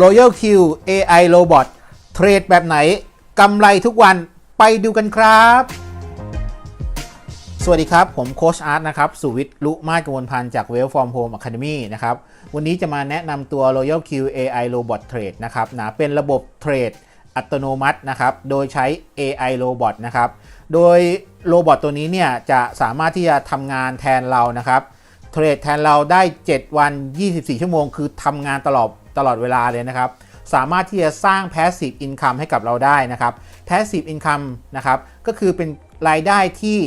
Royal Q AI Robot เทรดแบบไหนกำไรทุกวันไปดูกันครับ สวัสดีครับ ผมโคชอาร์ตนะครับ สุวิทย์ลุมาศกมลพันธ์จาก Well From Home Academy นะครับ วันนี้จะมาแนะนำตัว Royal Q AI Robot Trade นะครับนะเป็นระบบเทรดอัตโนมัตินะครับ โดยใช้ AI Robot นะครับ โดยโรบอทตัวนี้เนี่ยจะสามารถที่จะทำงานแทนเรานะครับ เทรดแทนเราได้ 7 วัน 24 ชั่วโมง คือทำงานตลอดตลอดเวลาเลยนะครับ สามารถที่จะสร้าง Passive Income ให้กับเราได้นะครับ Passive Income นะครับ ก็คือเป็นรายได้ที่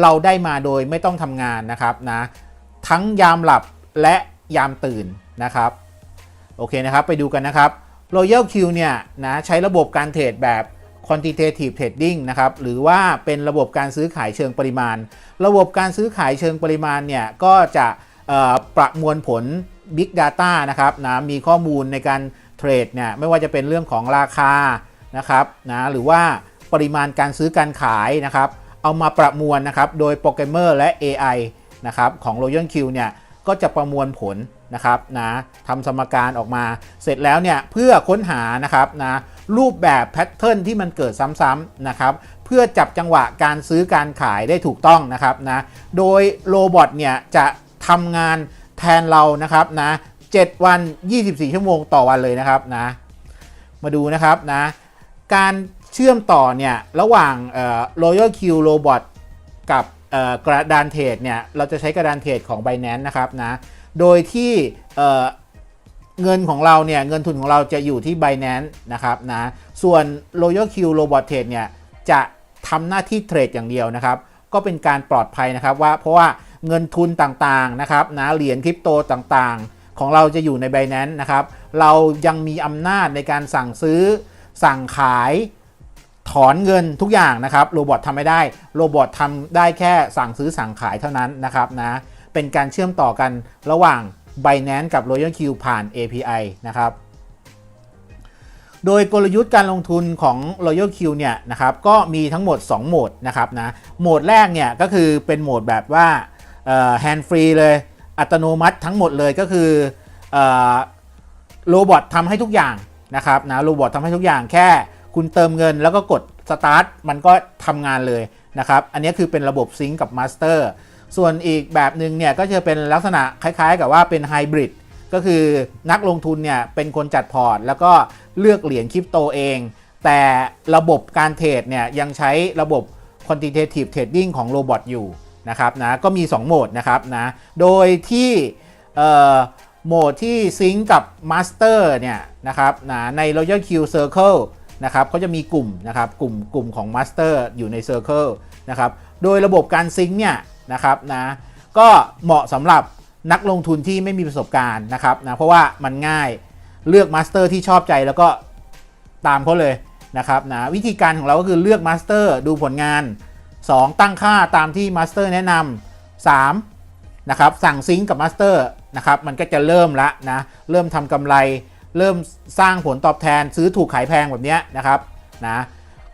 เราได้มาโดยไม่ต้องทำงานนะครับนะทั้งยามหลับและยามตื่นนะครับ โอเคนะครับ ไปดูกันนะครับ Royal Q เนี่ยนะใช้ระบบการเทรดแบบ quantitative trading นะครับหรือว่าเป็นระบบการซื้อขายเชิงปริมาณ ระบบการซื้อขายเชิงปริมาณเนี่ยก็จะประมวลผล Big Data นะครับนะมีข้อมูลในการเทรดเนี่ยไม่ว่าจะเป็นเรื่องของราคานะครับนะหรือว่าปริมาณการซื้อการขายนะครับเอามาประมวลนะครับโดยโปรแกรมเมอร์และ AI นะครับของ Royal Q เนี่ยก็จะประมวลผลนะครับนะทำสมการออกมาเสร็จแล้วเนี่ยเพื่อค้นหานะครับนะ รูปแบบแพทเทิร์นที่มันเกิดซ้ำๆนะครับเพื่อจับจังหวะการซื้อการขายได้ถูกต้องนะครับนะโดยโรบอทเนี่ยจะทำงานแทนเรานะครับนะ7วัน 24 ชั่วโมงต่อวันเลยนะครับนะมาดูนะครับนะการเชื่อมต่อเนี่ยระหว่างเอ่อ Royal Q Robot กับเอ่อกระดานเทรดเนี่ยเราจะใช้กระดานเทรดของ Binance นะครับนะโดยที่ เงินของเราเนี่ยเงินทุนของเราจะอยู่ที่ Binance นะครับนะส่วน Royal Q Robot Trade เนี่ยจะทำหน้าที่เทรดอย่างเดียวนะครับก็เป็นการปลอดภัยนะครับว่าเพราะว่าเงินทุนต่างๆนะครับนะเหรียญคริปโตต่างๆ ของเราจะอยู่ใน Binance นะครับเรายังมีอำนาจในการสั่งซื้อสั่งขายถอนเงินทุกอย่างนะครับโรบอททำไม่ได้โรบอททำได้แค่สั่งซื้อสั่งขายเท่านั้นนะครับนะเป็นการเชื่อมต่อกันระหว่าง Binance กับ Royal Q ผ่าน API นะครับ โดยกลยุทธ์การลงทุนของ Royal Q เนี่ยนะครับก็มีทั้งหมด 2 โหมดนะครับนะโหมดแรกเนี่ยก็คือเป็นโหมดแบบว่าแฮนด์ฟรีเลยอัตโนมัติทั้งหมดเลยก็คือโรบอททำให้ทุกอย่างนะครับนะโรบอททำให้ทุกอย่างแค่คุณเติมเงินแล้วก็กดสตาร์ทมันก็ทำงานเลยนะครับ อันนี้คือเป็นระบบซิงกับมาสเตอร์ ส่วนอีกแบบหนึ่งเนี่ยก็จะเป็นลักษณะคล้ายๆ กับว่าเป็นไฮบริดก็คือนักลงทุนเนี่ยเป็นคนจัดพอร์ต แล้วก็เลือกเหรียญคริปโตเอง แต่ระบบการเทรดเนี่ยยังใช้ระบบ quantitative trading ของโรบอทอยู่นะครับนะก็มี 2 โหมดนะครับนะโดยที่โหมดที่ซิงกับ Master เนี่ยนะครับนะใน Royal Q Circle นะครับเขาจะมีกลุ่มนะครับกลุ่มกลุ่มของ Master อยู่ใน Circle นะครับโดยระบบการซิงเนี่ย นะครับนะก็เหมาะสำหรับนักลงทุนที่ไม่มีประสบการณ์นะครับนะเพราะว่ามันง่ายเลือกมาสเตอร์ที่ชอบใจแล้วก็ตามเขาเลยนะครับนะวิธีการของเราก็คือเลือกมาสเตอร์ดูผลงาน 2 ตั้งค่าตามที่มาสเตอร์แนะนำ3นะครับสั่งซิงกับมาสเตอร์นะครับมันก็จะเริ่มละนะเริ่มทำกำไร เริ่มสร้างผลตอบแทนซื้อถูกขายแพงแบบนี้นะครับนะ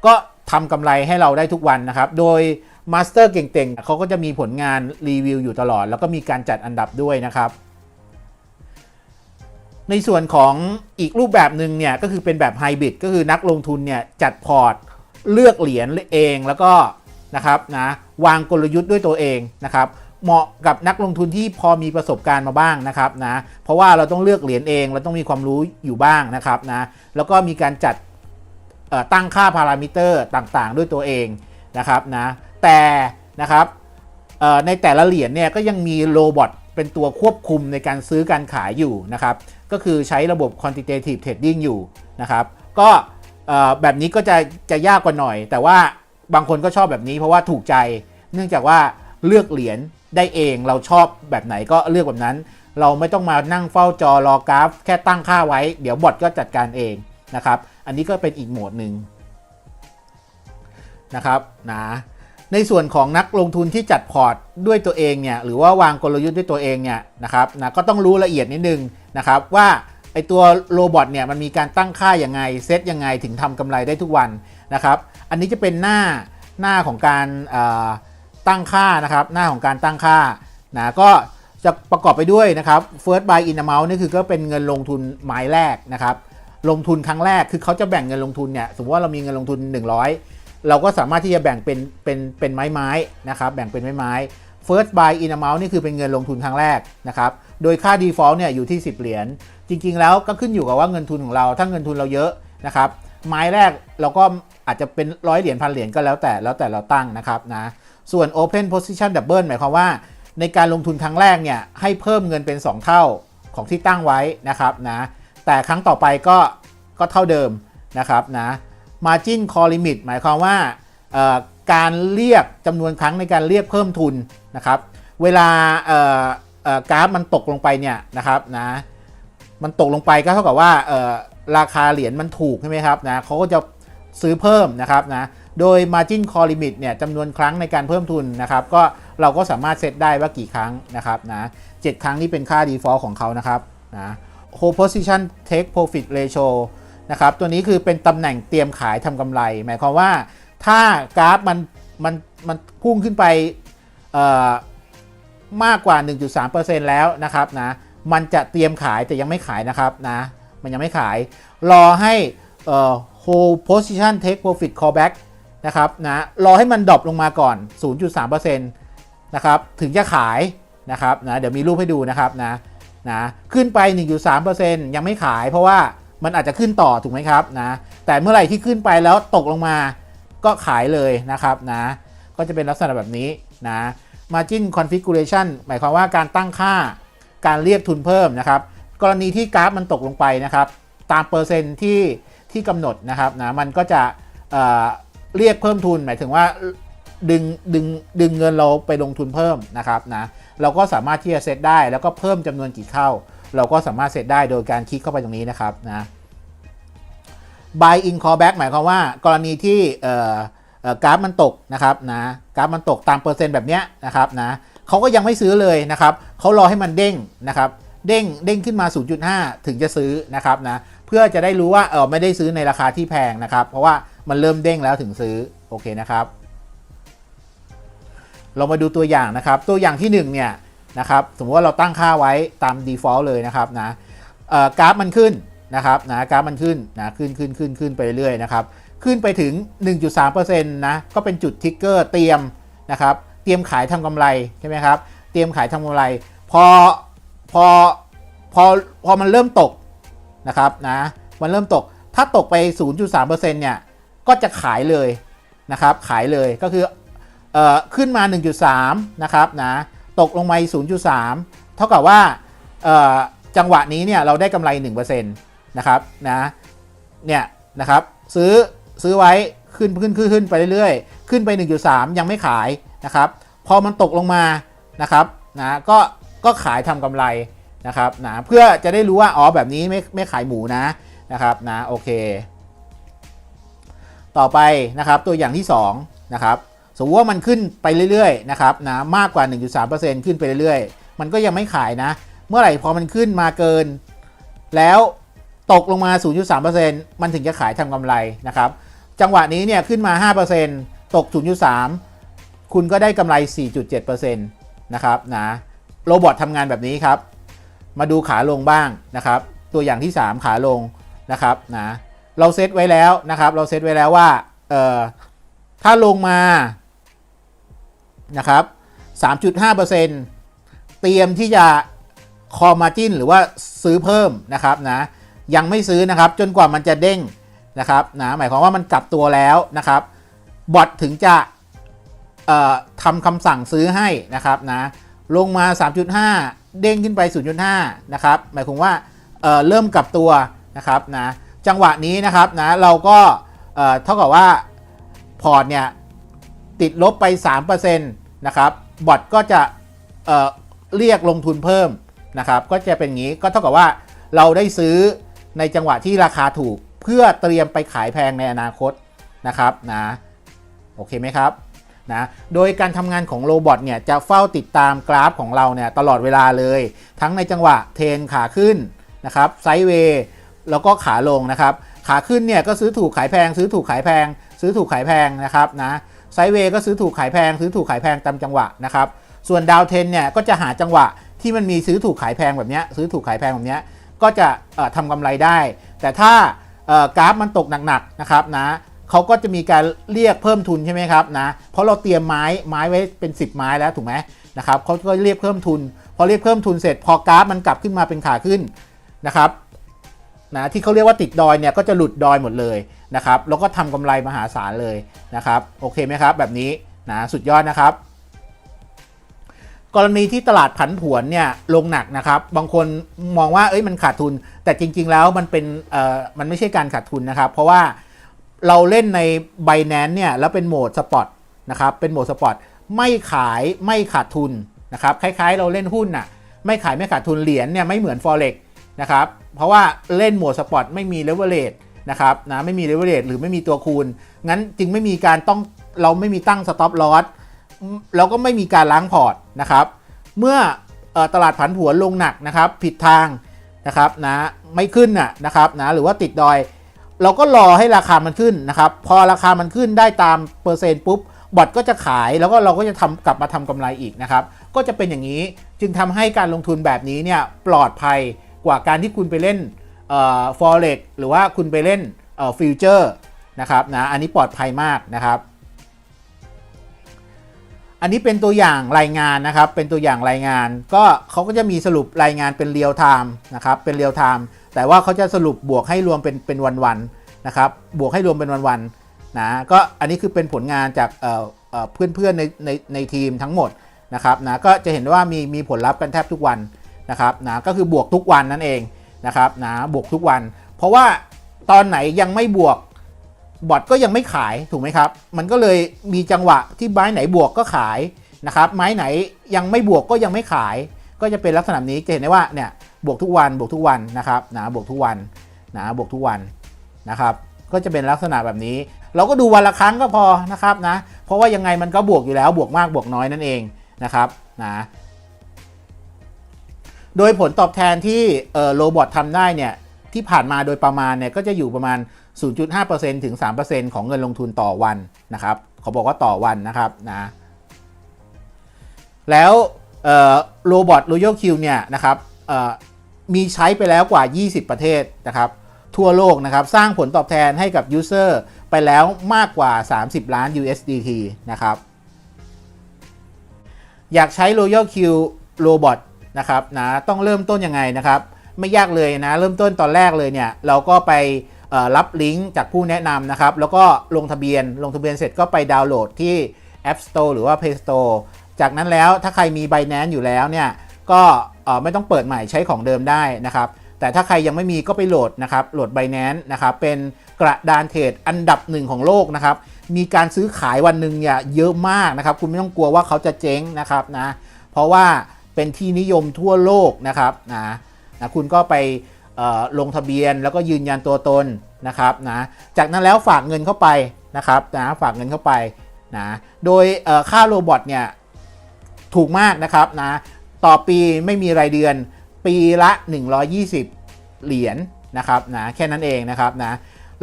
ก็ทำกำไรให้เราได้ทุกวันนะครับ โดย มาสเตอร์เก่งๆเขาก็จะมีผลงานรีวิวอยู่ตลอด แล้วก็มีการจัดอันดับด้วยนะครับ ในส่วนของอีกรูปแบบหนึ่งเนี่ยก็คือเป็นแบบไฮบริดก็คือนักลงทุนเนี่ยจัดพอร์ตเลือกเหรียญเองแล้วก็นะครับนะวางกลยุทธ์ด้วยตัวเองนะครับเหมาะกับนักลงทุนที่พอมีประสบการณ์มาบ้างนะครับนะเพราะว่าเราต้องเลือกเหรียญเอง เราต้องมีความรู้อยู่บ้างนะครับนะแล้วก็มีการจัดตั้งค่าพารามิเตอร์ต่างๆ ด้วยตัวเองนะครับนะ แต่นะครับในแต่ละเหรียญเนี่ยก็ยังมีโรบอทเป็นตัวควบคุมในการซื้อการขายอยู่นะครับ ก็คือใช้ระบบ quantitative trading อยู่นะครับ ก็แบบนี้ก็จะจะยากกว่าหน่อย แต่ว่าบางคนก็ชอบแบบนี้เพราะว่าถูกใจ เนื่องจากว่าเลือกเหรียญได้เองเราชอบแบบไหนก็เลือกแบบนั้น เราไม่ต้องมานั่งเฝ้าจอรอกราฟ แค่ตั้งค่าไว้ เดี๋ยวบอทก็จัดการเองนะครับ อันนี้ก็เป็นอีกโหมดหนึ่งนะครับนะ ในส่วนของนักลงทุนที่จัดพอร์ตด้วยตัวเองเนี่ยหรือว่าวางกลยุทธ์ด้วยตัวเองเนี่ยนะครับนะก็ต้องรู้ละเอียดนิดนึงนะครับว่าไอตัวโรบอทเนี่ยมันมีการตั้งค่าอย่างไงเซตยังไงถึงทำกำไรได้ทุกวันนะครับ อันนี้จะเป็นหน้าหน้าของการตั้งค่านะครับ หน้าของการตั้งค่านะก็จะประกอบไปด้วยนะครับ first buy in amount นี่คือก็เป็นเงินลงทุนหมายแรกนะครับ ลงทุนครั้งแรกคือเขาจะแบ่งเงินลงทุนเนี่ยสมมติว่าเรามีเงินลงทุน 100 เราก็สามารถที่จะแบ่งเป็นเป็นเป็นไม้ไม้นะครับแบ่งเป็นไม้ไม้ first buy in amount นี่คือเป็นเงินลงทุนครั้งแรกนะครับโดยค่า default เนี่ยอยู่ที่ 10 เหรียญจริง ๆ แล้วก็ขึ้นอยู่กับว่าเงินทุนของเรา ถ้าเงินทุนเราเยอะนะครับไม้แรกเราก็อาจจะเป็นร้อยเหรียญพันเหรียญก็แล้วแต่แล้วแต่เราตั้งนะครับนะส่วน open position double หมายความว่า ในการลงทุนครั้งแรกเนี่ยให้เพิ่มเงินเป็น 2 เท่าของที่ตั้งไว้นะครับนะแต่ครั้งต่อไปก็ก็เท่าเดิมนะครับนะ margin call limit หมายความว่าการเรียกจำนวนครั้งในการเรียกเพิ่มทุนนะครับ เวลาเอ่อเอ่อกราฟมันตกลงไปเนี่ยนะครับนะมันตกลงไปก็เท่ากับว่าราคาเหรียญมันถูกใช่ไหมครับนะเขาก็จะซื้อเพิ่มนะครับนะโดย margin call limit เนี่ยจำนวนครั้งในการเพิ่มทุนนะครับก็เราก็สามารถเซตได้ว่ากี่ครั้งนะครับนะเจ็ดครั้งนี่เป็นค่า default ของเขานะครับนะ hold position take profit ratio นะครับตัวนี้คือเป็นตำแหน่งเตรียมขายทำกำไร หมายความว่าถ้ากราฟมันมันมันพุ่งขึ้นไปมากกว่า 1.3%แล้วนะครับนะมันจะเตรียมขายแต่ยังไม่ขายนะครับนะมันยังไม่ขาย รอให้เอ่อ hold position take profit callback นะครับนะรอให้มันดรอปลงมาก่อน 0.3%นะครับถึงจะขายนะครับนะเดี๋ยวมีรูปให้ดูนะครับนะนะขึ้นไป 1.3%ยังไม่ขายเพราะว่า มันอาจจะขึ้นต่อถูกไหมครับนะแต่เมื่อไหร่ที่ขึ้นไปแล้วตกลงมาก็ขายเลยนะครับนะก็จะเป็นลักษณะแบบนี้นะ margin configuration หมายความว่าการตั้งค่าการเรียกทุนเพิ่มนะครับ กรณีที่กราฟมันตกลงไปนะครับ ตามเปอร์เซ็นต์ที่ที่กำหนดนะครับนะมันก็จะเเรียกเพิ่มทุน หมายถึงว่าดึงดึงดึงเงินเราไปลงทุนเพิ่มนะครับนะเราก็สามารถที่จะเซตได้แล้วก็เพิ่มจำนวนกี่เข้า เราก็สามารถเซตได้โดยการคลิกเข้าไปตรงนี้นะครับนะ buy in call back หมายความว่ากรณีที่กราฟมันตกนะครับนะกราฟมันตกตามเปอร์เซ็นต์แบบเนี้ยนะครับนะเขาก็ยังไม่ซื้อเลยนะครับเขารอให้มันเด้งนะครับเด้งเด้งขึ้นมา 0.5 ถึงจะซื้อนะครับนะเพื่อจะได้รู้ว่าเออไม่ได้ซื้อในราคาที่แพงนะครับ เพราะว่ามันเริ่มเด้งแล้วถึงซื้อโอเคนะครับ เรามาดูตัวอย่างนะครับ ตัวอย่างที่1เนี่ย นะครับสมมติว่าเราตั้งค่าไว้ตาม default เลยนะครับนะกราฟมันขึ้นนะครับนะกราฟมันขึ้นนะขึ้นขึ้นขึ้นขึ้นไปเรื่อยนะครับขึ้นไปถึง 1.3%นะก็เป็นจุดทิกเกอร์เตรียมนะครับเตรียมขายทำกำไรใช่ไหมครับเตรียมขายทำกำไรพอพอพอพอมันเริ่มตกนะครับนะมันเริ่มตกถ้าตกไป 0.3%เนี่ยก็จะขายเลยนะครับขายเลยก็คือเอ่อขึ้นมา 1.3 นะครับนะ ตกลงมา 0.3 เท่ากับว่าจังหวะนี้เนี่ยเราได้กำไร 1%นะครับนะเนี่ยนะครับซื้อซื้อไว้ขึ้นขึ้นขึ้นขึ้นไปเรื่อยๆ ขึ้นไป 1.3 ยังไม่ขายนะครับ พอมันตกลงมานะครับนะก็ก็ขายทำกำไรนะครับนะเพื่อจะได้รู้ว่าอ๋อแบบนี้ไม่ไม่ขายหมูนะนะครับนะโอเค ต่อไปนะครับตัวอย่างที่2นะครับ มมติว่ามันขึ้นไปเรื่อยๆนะครับนะมากกว่า 1.3%ขึ้นไปเรื่อยๆ มันก็ยังไม่ขายนะ เมื่อไหร่พอมันขึ้นมาเกิน แล้วตกลงมา 0.3%มันถึงจะขายทำกำไรนะครับ จังหวะนี้เนี่ยขึ้นมา 5%ตก 0.3 คุณก็ได้กำไร 4.7%นะครับนะโรบอททำงานแบบนี้ครับ มาดูขาลงบ้างนะครับ ตัวอย่างที่ 3 ขาลงนะครับนะเราเซตไว้แล้วนะครับ เราเซตไว้แล้วว่าเอ่อถ้าลงมา นะครับ 3.5%เตรียมที่จะคอมาจินหรือว่าซื้อเพิ่มนะครับนะยังไม่ซื้อนะครับจนกว่ามันจะเด้งนะครับนะหมายความว่ามันกลับตัวแล้วนะครับบอทถึงจะทำคำสั่งซื้อให้นะครับนะลงมา 3.5 เด้งขึ้นไป 0.5 นะครับ หมายความว่าเเริ่มกลับตัวนะครับนะจังหวะนี้นะครับนะเราก็เอ่อเท่ากับว่าพอร์ตเนี่ยติดลบไป 3%น นะครับบอทก็จะเเรียกลงทุนเพิ่มนะครับก็จะเป็นอย่างนี้ก็เท่ากับว่าเราได้ซื้อในจังหวะที่ราคาถูกเพื่อเตรียมไปขายแพงในอนาคตนะครับนะโอเคไหมครับนะโดยการทำงานของโรบอทเนี่ยจะเฝ้าติดตามกราฟของเราเนี่ยตลอดเวลาเลย ทั้งในจังหวะเทนขาขึ้นนะครับไซด์เวย์แล้วก็ขาลงนะครับ ขาขึ้นเนี่ยก็ซื้อถูกขายแพง ซื้อถูกขายแพง ซื้อถูกขายแพงนะครับนะ ไซเวย์ก็ซื้อถูกขายแพง ซื้อถูกขายแพงตามจังหวะนะครับ ส่วนดาวเทนเนี่ยก็จะหาจังหวะที่มันมีซื้อถูกขายแพงแบบนี้ซื้อถูกขายแพงแบบนี้ก็จะเอ่อทำกำไรได้ แต่ถ้ากราฟมันตกหนักๆนะครับนะเขาก็จะมีการเรียกเพิ่มทุนใช่ไหมครับนะเพราะเราเตรียมไม้ไม้ไว้เป็น 10 ไม้แล้วถูกไหมนะครับเขาก็เรียกเพิ่มทุน พอเรียกเพิ่มทุนเสร็จ พอกราฟมันกลับขึ้นมาเป็นขาขึ้นนะครับ นะที่เขาเรียกว่าติดดอยเนี่ยก็จะหลุดดอยหมดเลยนะครับแล้วก็ทำกำไรมหาศาลเลยนะครับโอเคไหมครับแบบนี้นะสุดยอดนะครับ กรณีที่ตลาดผันผวนเนี่ยลงหนักนะครับ บางคนมองว่าเอ้ยมันขาดทุน แต่จริง ๆ แล้วมันเป็นเอ่อมันไม่ใช่การขาดทุนนะครับ เพราะว่าเราเล่นใน b บ n a n c e เนี่ยแล้วเป็นโหมดสปอตนะครับเป็นโหมดสปอตไม่ขายไม่ขาดทุนนะครับคล้าย ๆ เราเล่นหุ้นน่ะไม่ขายไม่ขาดทุนเหรียญเนี่ยไม่เหมือน forex นะครับ เพราะว่าเล่นโหมดสปอตไม่มี leverage นะครับนะไม่มี leverage หรือไม่มีตัวคูณ งั้นจึงไม่มีการต้องเราไม่มีตั้ง stop loss แล้วก็ไม่มีการล้างพอร์ตนะครับ เมื่อออตลาดผันผวนลงหนักนะครับ ผิดทางนะครับนะไม่ขึ้นน่ะนะครับนะหรือว่าติดดอย เราก็รอให้ราคามันขึ้นนะครับ พอราคามันขึ้นได้ตามเปอร์เซ็นต์ปุ๊บบอทก็จะขายแล้วก็เราก็จะทำกลับมาทำกำไรอีกนะครับ ก็จะเป็นอย่างนี้จึงทำให้การลงทุนแบบนี้เนี่ยปลอดภัย กว่าการที่คุณไปเล่นเอ่อ forex หรือว่าคุณไปเล่นเอ่อ future นะครับนะอันนี้ปลอดภัยมากนะครับ อันนี้เป็นตัวอย่างรายงานนะครับ เป็นตัวอย่างรายงาน ก็เขาก็จะมีสรุปรายงานเป็นเรียลไทม์นะครับเป็นเรียลไทม์แต่ว่าเขาจะสรุปบวกให้รวมเป็นเป็นวันๆนะครับบวกให้รวมเป็นวันๆนะก็อันนี้คือเป็นผลงานจากเอ่อเอ่อเพื่อนๆในในในทีมทั้งหมดนะครับนะก็จะเห็นว่ามีมีผลลัพธ์กันแทบทุกวัน นะครับนะก็คือบวกทุกวันนั่นเองนะครับนะบวกทุกวัน เพราะว่าตอนไหนยังไม่บวกบอทก็ยังไม่ขายถูกไหมครับ มันก็เลยมีจังหวะที่ไม้ไหนบวกก็ขายนะครับ ไม้ไหนยังไม่บวกก็ยังไม่ขาย ก็จะเป็นลักษณะนี้จะเห็นได้ว่าเนี่ยบวกทุกวันบวกทุกวันนะครับนะบวกทุกวันนะบวกทุกวันนะครับ ก็จะเป็นลักษณะแบบนี้ เราก็ดูวันละครั้งก็พอนะครับนะเพราะว่ายังไงมันก็บวกอยู่แล้วบวกมากบวกน้อยนั่นเองนะครับนะ โดยผลตอบแทนที่โรบอททำได้เนี่ยที่ผ่านมาโดยประมาณเนี่ยก็จะอยู่ประมาณ 0.5%ถึง 3%ของเงินลงทุนต่อวันนะครับเขาบอกว่าต่อวันนะครับนะแล้วโรบอทร o ยัลคิวเนี่ยนะครับมีใช้ไปแล้วกว่า 20 ประเทศนะครับทั่วโลกนะครับสร้างผลตอบแทนให้กับยูเซอร์ไปแล้วมากกว่า 30 ล้าน USDT นะครับอยากใช้ Royal Q Robot นะครับนะต้องเริ่มต้นยังไงนะครับ ไม่ยากเลยนะเริ่มต้นตอนแรกเลยเนี่ยเราก็ไปรับลิงก์จากผู้แนะนำนะครับ แล้วก็ลงทะเบียนลงทะเบียนเสร็จก็ไปดาวน์โหลดที่ App Store หรือว่า Play Store จากนั้นแล้วถ้าใครมี Binance อยู่แล้วเนี่ยก็ไม่ต้องเปิดใหม่ใช้ของเดิมได้นะครับ แต่ถ้าใครยังไม่มีก็ไปโหลดนะครับโหลด Binance นะครับเป็นกระดานเทรดอันดับหนึ่งของโลกนะครับมีการซื้อขายวันหนึ่งเนี่ยเยอะมากนะครับ คุณไม่ต้องกลัวว่าเขาจะเจ๊งนะครับนะเพราะว่า เป็นที่นิยมทั่วโลกนะครับนะนะคุณก็ไปลงทะเบียนแล้วก็ยืนยันตัวตนนะครับนะจากนั้นแล้วฝากเงินเข้าไปนะครับนะฝากเงินเข้าไปนะโดยค่าโรบอทเนี่ยถูกมากนะครับนะต่อปีไม่มีรายเดือนปีละ 120 เหรียญนะครับนะแค่นั้นเองนะครับนะ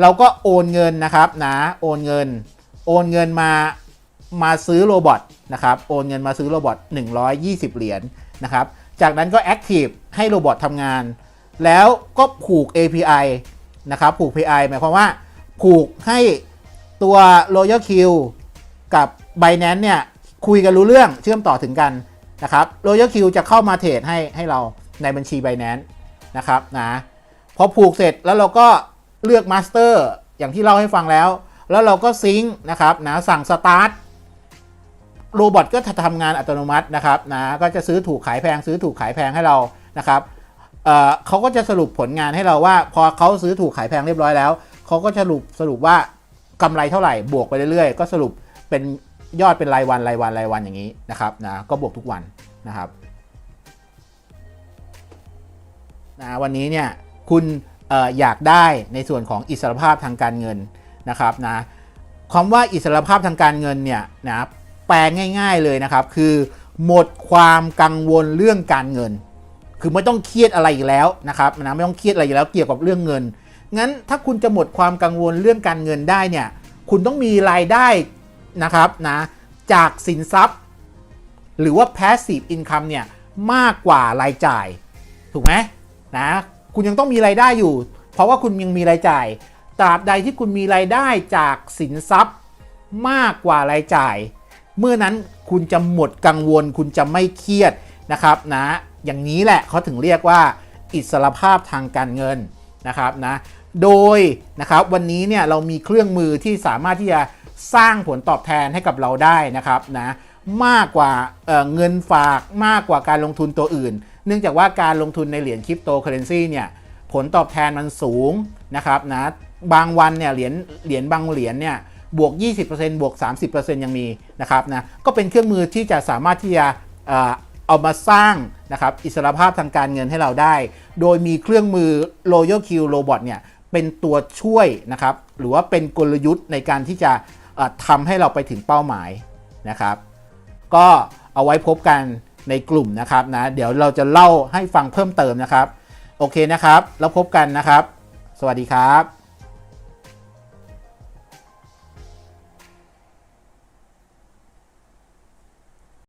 เราก็โอนเงินนะครับนะโอนเงิน โอนเงินมา มาซื้อโรบอทนะครับ โอนเงินมาซื้อโรบอท120 เหรียญนะครับ จากนั้นก็แอคทีฟให้โรบอททำงาน แล้วก็ผูก API นะครับ ผูก API หมายความว่า ผูกให้ตัว Royal Q กับ Binance เนี่ย คุยกันรู้เรื่องเชื่อมต่อถึงกันนะครับ Royal Q จะเข้ามาเทรดให้ให้เราในบัญชี Binance นะครับนะพอผูกเสร็จแล้วเราก็เลือก Master อย่างที่เล่าให้ฟังแล้ว แล้วเราก็ซิงค์นะครับนะสั่ง Start โรบอทก็จะทำงานอัตโนมัตินะครับนะก็จะซื้อถูกขายแพงซื้อถูกขายแพงให้เรานะครับเเขาก็จะสรุปผลงานให้เราว่า พอเขาซื้อถูกขายแพงเรียบร้อยแล้วเขาก็จะสรุปสรุปว่ากำไรเท่าไหร่บวกไปเรื่อยๆ ก็สรุปเป็นยอดเป็นรายวันรายวันรายวันอย่างนี้นะครับนะก็บวกทุกวันนะครับนะวันนี้เนี่ยคุณอออยากได้ในส่วนของอิสรภาพทางการเงินนะครับนะคำว่าอิสรภาพทางการเงินเนี่ยนะ แปลง่าย ๆเลยนะครับ คือหมดความกังวลเรื่องการเงิน คือไม่ต้องเครียดอะไรอีกแล้วนะครับนะไม่ต้องเครียดอะไรอีกแล้วเกี่ยวกับเรื่องเงิน งั้นถ้าคุณจะหมดความกังวลเรื่องการเงินได้เนี่ย คุณต้องมีรายได้นะครับนะจากสินทรัพย์ หรือว่า passive income เนี่ยมากกว่ารายจ่าย ถูกไหมนะคุณยังต้องมีรายได้อยู่ เพราะว่าคุณยังมีรายจ่ายตราบใดที่คุณมีรายได้จากสินทรัพย์มากกว่ารายจ่าย เมื่อนั้นคุณจะหมดกังวล คุณจะไม่เครียดนะครับนะอย่างนี้แหละเขาถึงเรียกว่าอิสรภาพทางการเงินนะครับนะโดยนะครับวันนี้เนี่ยเรามีเครื่องมือที่สามารถที่จะสร้างผลตอบแทนให้กับเราได้นะครับนะมากกว่าเเงินฝากมากกว่าการลงทุนตัวอื่น เนื่องจากว่าการลงทุนในเหรียญคริปโตเคอเรนซีเนี่ยผลตอบแทนมันสูงนะครับนะบางวันเนี่ยเหรียญเหรียญบางเหรียญเนี่ย บวก 20%บวก 30%ยังมีนะครับนะก็เป็นเครื่องมือที่จะสามารถที่จะเอามาสร้างนะครับอิสรภาพทางการเงินให้เราได้ โดยมีเครื่องมือ Royal Q Robot เนี่ยเป็นตัวช่วยนะครับหรือว่าเป็นกลยุทธ์ในการที่จะทำให้เราไปถึงเป้าหมายนะครับ ก็เอาไว้พบกันในกลุ่มนะครับนะเดี๋ยวเราจะเล่าให้ฟังเพิ่มเติมนะครับ โอเคนะครับ แล้วพบกันนะครับ สวัสดีครับ